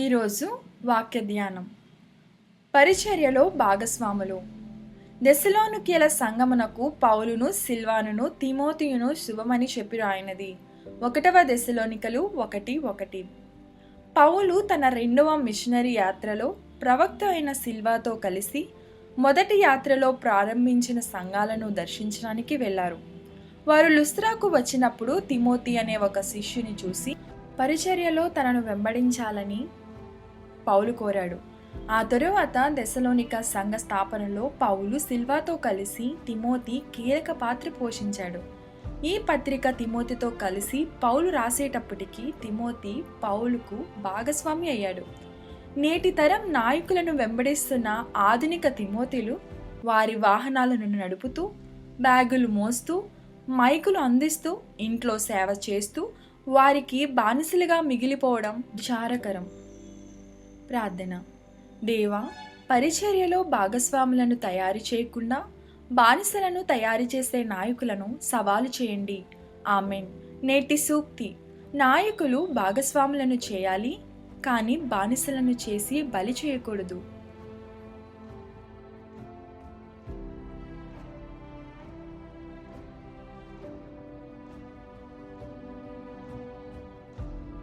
ఈరోజు వాక్య ధ్యానం పరిచర్యలో భాగస్వాములు. దశలోనుకీల సంగమునకు పౌలును సిల్వానును తిమోతియును శుభమని చెప్పి రాయినది ఒకటవ దశలోనికలు ఒకటి ఒకటి. పౌలు తన రెండవ మిషనరీ యాత్రలో ప్రవక్త అయిన సిల్వాతో కలిసి మొదటి యాత్రలో ప్రారంభించిన సంఘాలను దర్శించడానికి వెళ్ళారు వారు లుస్త్రాకు వచ్చినప్పుడు తిమోతి అనే ఒక శిష్యుని చూసి పరిచర్యలో తనను వెంబడించాలని పౌలు కోరాడు. ఆ తరువాత దశలోనిక సంఘ స్థాపనలో పౌలు సిల్వాతో కలిసి తిమోతి కీలక పాత్ర పోషించాడు. ఈ పత్రిక తిమోతితో కలిసి పౌలు రాసేటప్పటికి తిమోతి పౌలుకు భాగస్వామి అయ్యాడు. నేటి తరం నాయకులను వెంబడిస్తున్న ఆధునిక తిమోతిలు వారి వాహనాలను నడుపుతూ బ్యాగులు మోస్తూ మైకులు అందిస్తూ ఇంట్లో సేవ చేస్తూ వారికి బానిసలుగా మిగిలిపోవడం విచారకరం. ప్రార్థన. దేవా పరిచర్యలో భాగస్వాములను తయారు చేయకుండా బానిసలను తయారు చేసే నాయకులను సవాలు చేయండి. ఆమెన్. నేటి సూక్తి. నాయకులు భాగస్వాములను చేయాలి కానీ బానిసలను చేసి బలి చేయకూడదు.